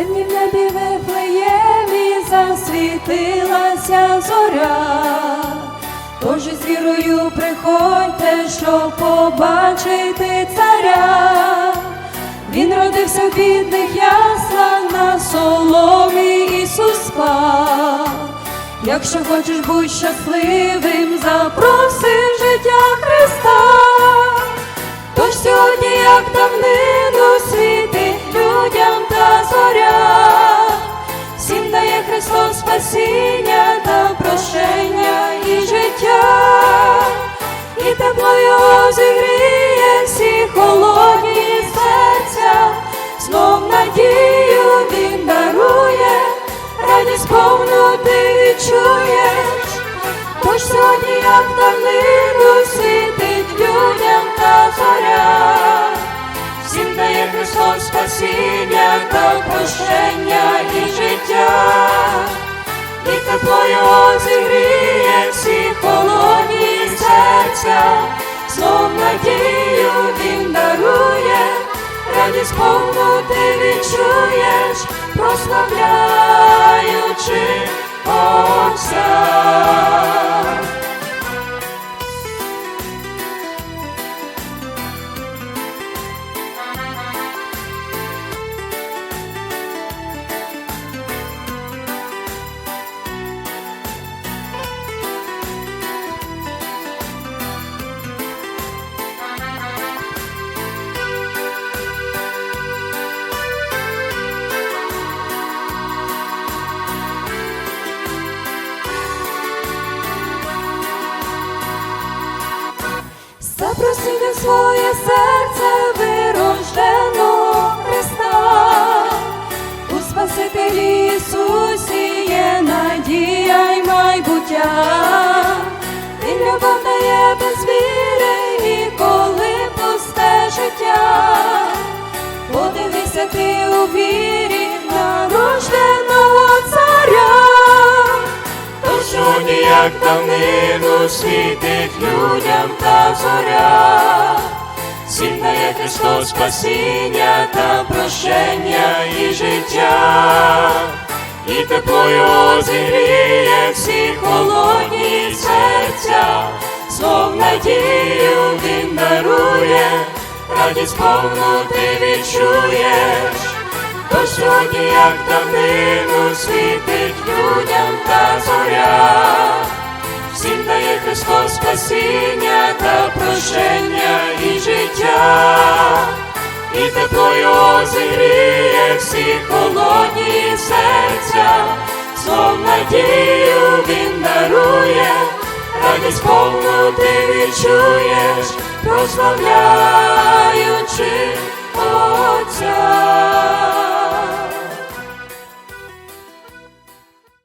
Темні в небі Вифлеємі засвітилася зоря. Тож з вірою приходьте, щоб побачити царя. Він родився в бідних яслах на соломі Ісус спав. Якщо хочеш бути щасливим, запроси життя Христа. Тож сьогодні, як давнину, повну ти відчуєш. Тож сьогодні, як давнину, світить людям та зоря, всім дає Христос спасіння та прощення і життя, і тепло його зігріє всі холодні серця, знов надію він дарує, радість повну ти відчуєш, прославляючи Отця. Запросити він своє серце вирождено Христа, у Спасителі Ісусі є надія й майбуття, Він любов дає без світить людям та зоря, всім Христос спасіння та прощення і життя, і тепло його всі холодні серця, знов надію він дарує, радість повну ти відчуєш. То сьогодні, як давнину, світить людям та зоря, всім дає Христос спасіння та прощення і життя, і тепло його зігріє всі холодні серця, знов надію він дарує, радість повну ти відчуєш, прославляючи.